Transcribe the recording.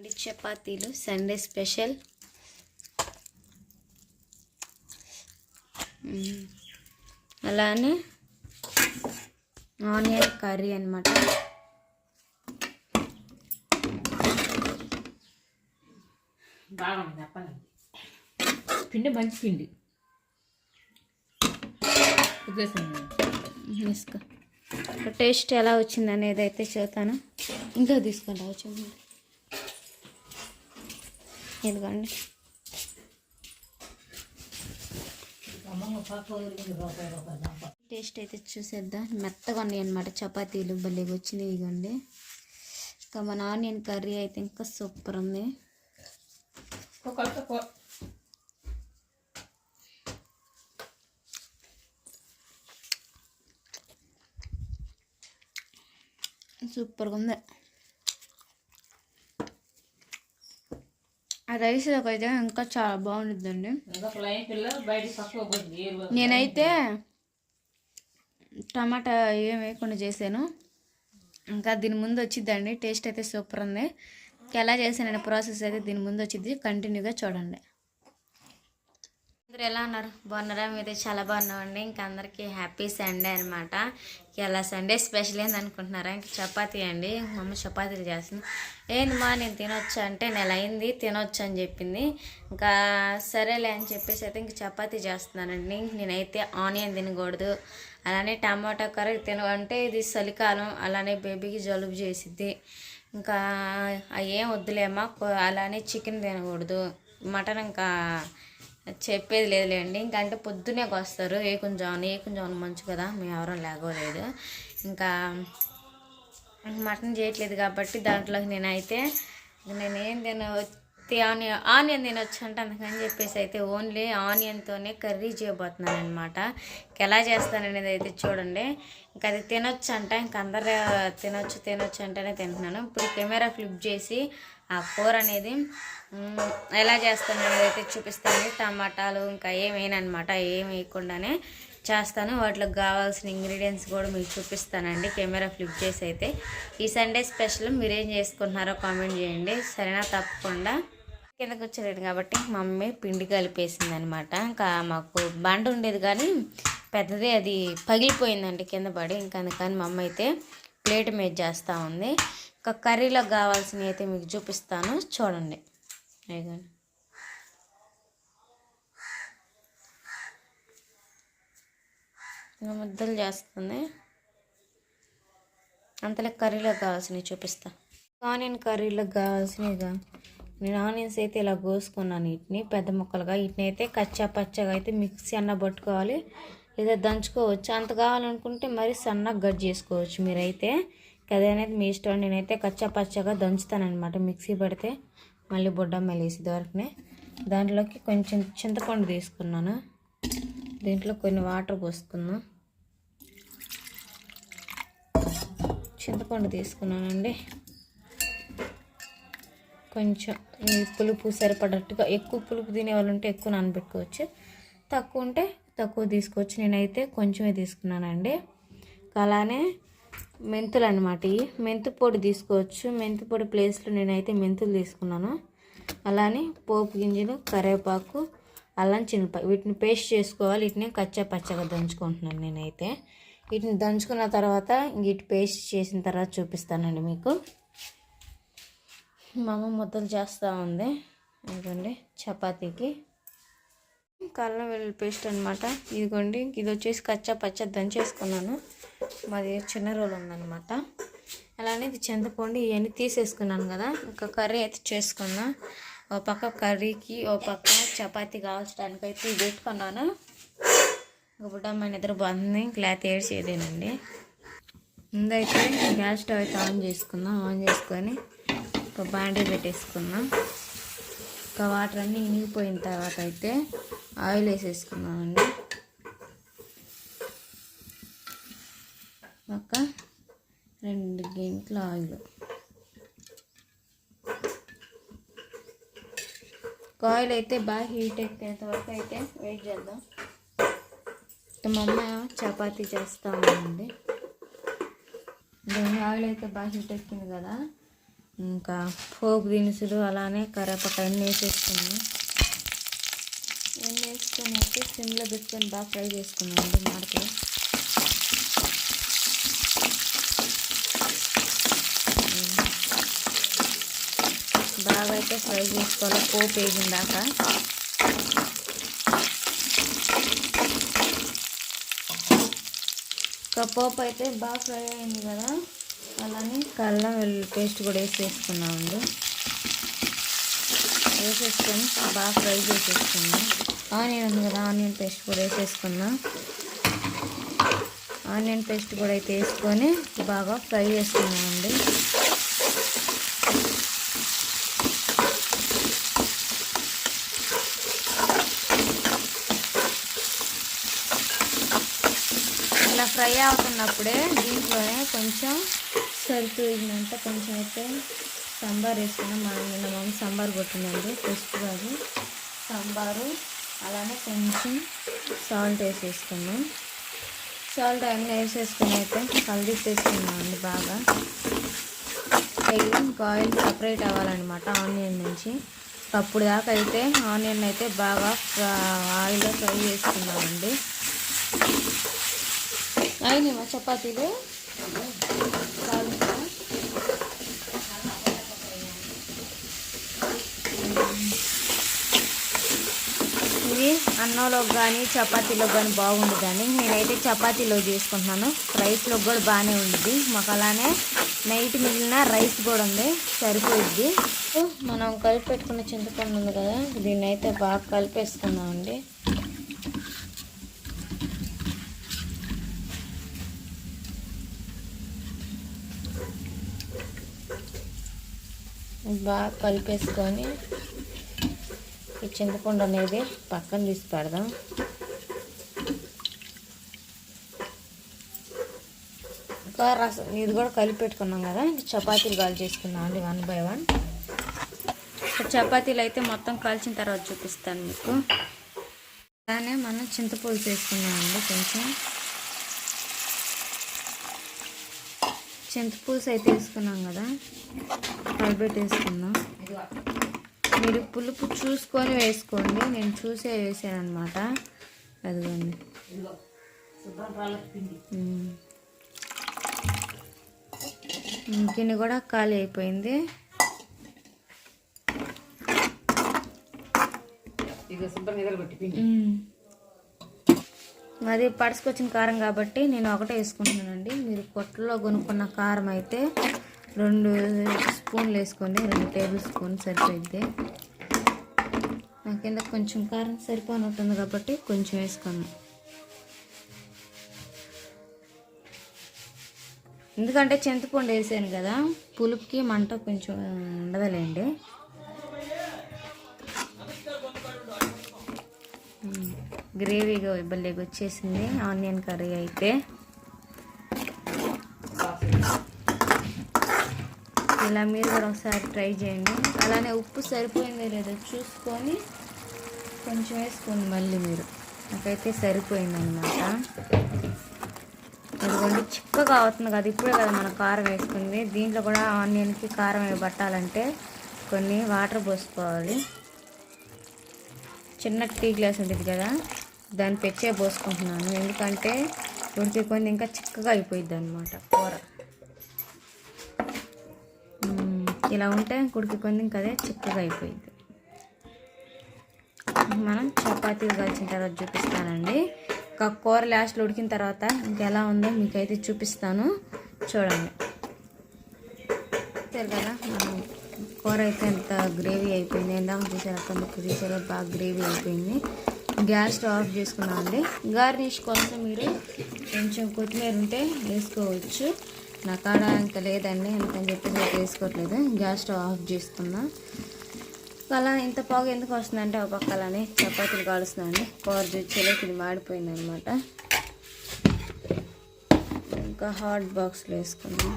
అండి చపాతీలు Sunday special. అలానే ఆనియన్ కర్రీ అనమాట బాగుంది పిండి మంచి పిండి. తీసుకో. టేస్ట్ ఎలా వచ్చింది అనేది అయితే చూస్తాను ఇంకా తీసుకుంటా వచ్చింది ఇదిగోండి. టేస్ట్ అయితే చూసేద్దాం. మెత్తగా ఉన్నాయి అనమాట చపాతీలు భలేగా వచ్చినాయి ఇదిగోండి. ఇంకా మన ఆనియన్ కర్రీ అయితే ఇంకా సూపర్ ఉంది. సూపర్గా ఉంది. ఆ రైస్లోకి అయితే ఇంకా చాలా బాగుంటుందండి నేనైతే టమాటా ఏం వేయకుండా చేశాను. ఇంకా దీని ముందు వచ్చిద్దండి టేస్ట్ అయితే సూపర్ ఉంది. ఎలా చేశాననే ప్రాసెస్ అయితే దీని ముందు వచ్చింది కంటిన్యూగా చూడండి. అందరూ ఎలా ఉన్నారు? బాగున్నారా? మీరు చాలా బాగున్నామండి. ఇంకా అందరికీ హ్యాపీ సండే అనమాట ఎలా సండే స్పెషల్ ఏంది అనుకుంటున్నారా ఇంక చపాతీ అండి. మమ్మీ చపాతీలు చేస్తుంది. ఏంది నేను తినొచ్చా అంటే నెల అయింది తినొచ్చు అని చెప్పింది. ఇంకా సరేలే అని చెప్పేసి అయితే ఇంక చపాతీ చేస్తున్నానండి. నేనైతే ఆనియన్ తినకూడదు. అలానే టమాటా కర్రీ తిన అంటే ఇది చలికాలం. అలానే బేబీకి జలుబు చేసిద్ది. ఇంకా అవి ఏం వద్దులేమా అలానే చికెన్ తినకూడదు. మటన్ ఇంకా చెప్పేది లేదులేండి. ఇంకా అంటే పొద్దునే వస్తారు ఏకుం కొంచెం ఏకుం కొంచెం మంచు కదా. మేము ఎవరూ లేగోలేదు ఇంకా మటన్ చేయట్లేదు కాబట్టి దాంట్లోకి నేనైతే నేనేం తిన ఆనియన్ ఆనియన్ తినొచ్చు అంటే అందుకని చెప్పేసి అయితే ఓన్లీ ఆనియన్తోనే కర్రీ చేయబోతున్నాను అనమాట ఎలా చేస్తాననేది అయితే చూడండి. ఇంకా అది తినొచ్చు అంట ఇంక అందరు తినొచ్చు తినొచ్చు అంటేనే తింటున్నాను. ఇప్పుడు కెమెరా ఫ్లిప్ చేసి ఆ కూర అనేది ఎలా చేస్తాను అనేది అయితే చూపిస్తాను. టమాటాలు ఇంకా ఏమేనమాట ఏం వేయకుండానే చేస్తాను. వాటికి కావాల్సిన ఇంగ్రీడియంట్స్ కూడా మీకు చూపిస్తానండి. కెమెరా ఫ్లిప్ చేసి అయితే. ఈ సండే స్పెషల్ మీరేం చేసుకుంటున్నారో కామెంట్ చేయండి. సరేనా? తప్పకుండా. కిందకు వచ్చేది కాబట్టి మమ్మీ పిండి కలిపేసింది అనమాట ఇంకా మాకు బండ ఉండేది కానీ పెద్దది అది పగిలిపోయిందండి కింద పడి. ఇంకా అందుకని మమ్మ అయితే ప్లేట్ మీద చేస్తూ ఉంది. ఇంకా కర్రీలోకి కావాల్సినవి అయితే మీకు చూపిస్తాను. చూడండి. ముద్దలు చేస్తుంది. అంతలో కర్రీలోకి కావాల్సినవి చూపిస్తా. ఆనియన్ కర్రీలోకి కావాల్సినవిగా నేను ఆనియన్స్ అయితే ఇలా కోసుకున్నాను వీటిని. పెద్ద ముక్కలుగా. వీటిని అయితే కచ్చా పచ్చగా అయితే మిక్సీ అన్న పట్టుకోవాలి. లేదా దంచుకోవచ్చు. అంత కావాలనుకుంటే మరి సన్నగా గట్ చేసుకోవచ్చు మీరైతే. అది అనేది మీ ఇష్టం. నేనైతే కచ్చా పచ్చగా దంచుతానమాట మిక్సీ పడితే మళ్ళీ బుడ్డ మెలేసి దొరకనే దాంట్లోకి కొంచెం చింతపండు తీసుకున్నాను. దీంట్లో కొన్ని వాటర్ పోసుకున్నాను చింతపండు తీసుకున్నానండి. కొంచెం పులుపు సరిపడట్టుగా ఎక్కువ పులుపు తినే వాళ్ళు ఉంటే ఎక్కువ నానబెట్టుకోవచ్చు. తక్కువ ఉంటే తక్కువ తీసుకోవచ్చు నేనైతే కొంచెమే తీసుకున్నానండి. అలానే మెంతులు అనమాట ఇవి. మెంతు పొడి తీసుకోవచ్చు. మెంతు పొడి ప్లేస్లో నేనైతే మెంతులు తీసుకున్నాను. అలానే పోపు గింజలు కరివేపాకు అల్లం చిన్నపాయ వీటిని పేస్ట్ చేసుకోవాలి. వీటిని కచ్చా పచ్చగా దంచుకుంటున్నాను నేనైతే. వీటిని దంచుకున్న తర్వాత వీటి పేస్ట్ చేసిన తర్వాత చూపిస్తానండి మీకు. మా అమ్మ ముద్దలు చేస్తూ ఉంది. ఇదిగోండి చపాతీకి. కల్లం వెల్లుల్లి పేస్ట్ అనమాట ఇదిగోండి ఇది వచ్చేసి కచ్చా పచ్చ దంచేసుకున్నాను మాది చిన్న రోల్ ఉందన్నమాట. అలానే ఇది చింతపండు ఇవన్నీ తీసేసుకున్నాను కదా. ఇంకా కర్రీ అయితే చేసుకున్నా. ఓ పక్క కర్రీకి ఓ పక్క చపాతి కాల్చడానికి అయితే ఇది పెట్టుకున్నాను. ఒక బుడ్డమ్మ నిద్ర బాగుంది క్లాత్ ఏడ్చేదేనండి ముందైతే గ్యాస్ స్టవ్ అయితే ఆన్ చేసుకుందాం. ఆన్ చేసుకొని ఒక బాండీ పెట్టేసుకుందాం. ఇంకా వాటర్ అన్నీ ఇనిగిపోయిన తర్వాత అయితే ఆయిల్ వేసేసుకున్నామండి ఒక రెండు గంటల ఆయిల్. ఆయిల్ అయితే బాగా హీట్ ఎక్కేంత వరకు అయితే వెయిట్ చేద్దాం. మా అమ్మ చపాతీ చేస్తూ ఉందండి. ఆయిల్ అయితే బాగా హీట్ ఎక్కింది కదా. ఇంకా పోపు దినుసులు అలానే కరేపాకు అన్నీ వేసేసుకున్నాను. ఎన్ని వేసుకొని అయితే సిమ్లో పెట్టుకొని బాగా ఫ్రై చేసుకున్నాను అండి మాడకి బాగా అయితే ఫ్రై చేసుకోవాలి పోపు వేగిందాక. ఇంకా పోపు అయితే బాగా ఫ్రై అయింది కదా. అలానే కల్లం వెల్లుల్లి పేస్ట్ కూడా వేసేసుకున్నామండి వేసేసుకొని బాగా ఫ్రై చేసేసుకున్నాం ఆనియన్ ఉంది కదా ఆనియన్ పేస్ట్ కూడా వేసేసుకున్నాం ఆనియన్ పేస్ట్ కూడా అయితే వేసుకొని బాగా ఫ్రై చేసుకున్నామండి ఇలా ఫ్రై అవుతున్నప్పుడే దీంట్లోనే కొంచెం సరిపోయినంత కొంచెం అయితే సాంబార్ వేసుకున్నాం. మా నిన్న మమ్మీ సాంబార్ కొట్టిందండి పసుపు కాదు. సాంబారు అలానే కొంచెం సాల్ట్ వేసేసుకున్నాం. సాల్ట్ అన్నీ వేసేసుకుని అయితే కలిపేసుకున్నాం అండి బాగా. ఇంకా ఆయిల్ సపరేట్ అవ్వాలన్నమాట ఆనియన్ నుంచి. అప్పుడు దాకా అయితే ఆనియన్ అయితే బాగా ఆయిల్లో ఫ్రై చేసుకున్నామండి. అయినాయా చపాతీలు కాలుస్తా. ఇది అన్నంలో కానీ చపాతీలో కానీ బాగుండదండి. నేనైతే చపాతీలో చేసుకుంటున్నాను. రైస్లో కూడా బాగానే ఉంది. మాకు అలానే నైట్ మిగిలిన రైస్ కూడా ఉంది. సరిపోయిద్ది. మనం కలిపి పెట్టుకున్న చింతపండు ఉంది కదా దీన్ని అయితే బాగా కలిపేసుకున్నామండి బాగా కలిపేసుకొని ఈ చింతపండు అనేది పక్కన తీసి పెడదాం. ఇంకా రసం ఇది కూడా కలిపి పెట్టుకున్నాం కదా ఇంక చపాతీలు కాల్ చేసుకుందాం అండి వన్ బై వన్. చపాతీలు అయితే మొత్తం కాల్చిన తర్వాత చూపిస్తాను మీకు. అలానే మనం చింతపులుసు వేసుకున్నామండి కొంచెం. చింతపులుసు అయితే వేసుకున్నాం కదా కలిపెట్టేసుకుందాం మీరు పులుపు చూసుకొని వేసుకోండి. నేను చూసే వేసాను అనమాట అదిగోండి గిన్నె కూడా ఖాళీ అయిపోయింది. అది పడుచుకొచ్చిన కారం కాబట్టి నేను ఒకటే వేసుకుంటున్నానండి. మీరు కొట్టలో కొనుక్కున్న కారం అయితే రెండు స్పూన్లు వేసుకోండి రెండు టేబుల్ స్పూన్ సరిపోయింది నా కింద కొంచెం కారం సరిపోనట్టుంది కాబట్టి కొంచెం వేసుకున్నాను ఎందుకంటే చింతపండు వేసాను కదా పులుపుకి మంట కొంచెం ఉండదులేండి. గ్రేవీగా ఇబ్బందిగా వచ్చేసింది ఆనియన్ కర్రీ అయితే. ఇలా మీరు కూడా ఒకసారి ట్రై చేయండి. అలానే ఉప్పు సరిపోయిందో లేదో చూసుకొని కొంచెం వేసుకోండి మళ్ళీ మీరు. నాకైతే సరిపోయిందనమాట అనమాట చిక్కగా అవుతుంది కదా ఇప్పుడే కదా మనం కారం వేసుకుంది. దీంట్లో కూడా ఆనియన్కి కారం పట్టాలంటే కొన్ని వాటర్ పోసుకోవాలి. చిన్న టీ గ్లాస్ ఉంటుంది కదా దాన్ని పెచ్చే పోసుకుంటున్నాను. ఎందుకంటే ఉడికి కొన్ని ఇంకా చిక్కగా అయిపోయింది అనమాట కూర. ఇలా ఉంటే ఉడికి ఇంకా అదే చిక్కగా అయిపోయింది. మనం చపాతీలు కలిసిన తర్వాత చూపిస్తానండి. ఇంకా కూర లాస్ట్లో ఉడికిన తర్వాత ఇంకెలా ఉందో మీకైతే చూపిస్తాను. చూడండి. చూసారు కదా మనం కూర అయితే ఎంత గ్రేవీ అయిపోయింది. ఎందాక చూసారు కొంత చూసారు బాగా గ్రేవీ అయిపోయింది. గ్యాస్ స్టవ్ ఆఫ్ చేసుకున్నామండి. గార్నిష్ కోసం మీరు కొంచెం కొత్తిమీర ఉంటే వేసుకోవచ్చు. నా కాడ ఇంకా లేదండి అందుకని చెప్పి నేను వేసుకోవట్లేదు. గ్యాస్ స్టవ్ ఆఫ్ చేస్తున్నా. అలా ఇంత పొగ ఎందుకు వస్తుందంటే ఒక పక్క అలానే చపాతీలు కాలుస్తున్నాను కూర చూసేలోకి ఇది మాడిపోయింది అనమాట ఇంకా హాట్ బాక్స్లో వేసుకున్నాను